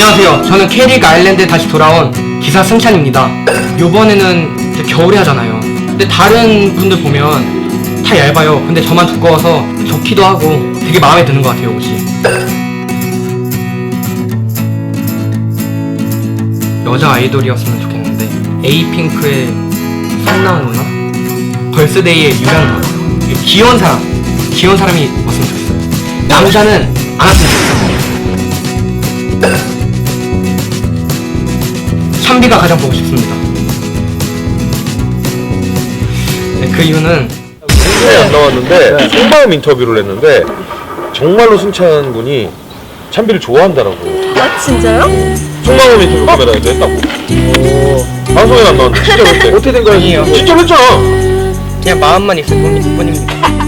안녕하세요. 저는 캐릭 아일랜드에 다시 돌아온 기사 승찬입니다. 요번에는 겨울에 하잖아요. 근데 다른 분들 보면 다 얇아요. 근데 저만 두꺼워서 좋기도 하고 되게 마음에 드는 것 같아요, 옷이. 여자 아이돌이었으면 좋겠는데 에이핑크의 성나은 누나? 벌스데이의 유량 누나? 귀여운 사람, 귀여운 사람이 왔으면 좋겠어요. 남자는 안 왔으면 좋겠어요. 참비가 가장 보고 싶습니다. 네, 그 이유는 생각이 안 나왔는데 속마음 인터뷰를 했는데 정말로 승찬 군이 찬비를 좋아한다라고 아 진짜요? 속마음 인터뷰 카메라에서 했다고 방송에 안 나왔는데 진짜 그랬대 어떻게 된 거예요? 진짜 했잖아 그냥 마음만 있을 뿐- 뿐입니다.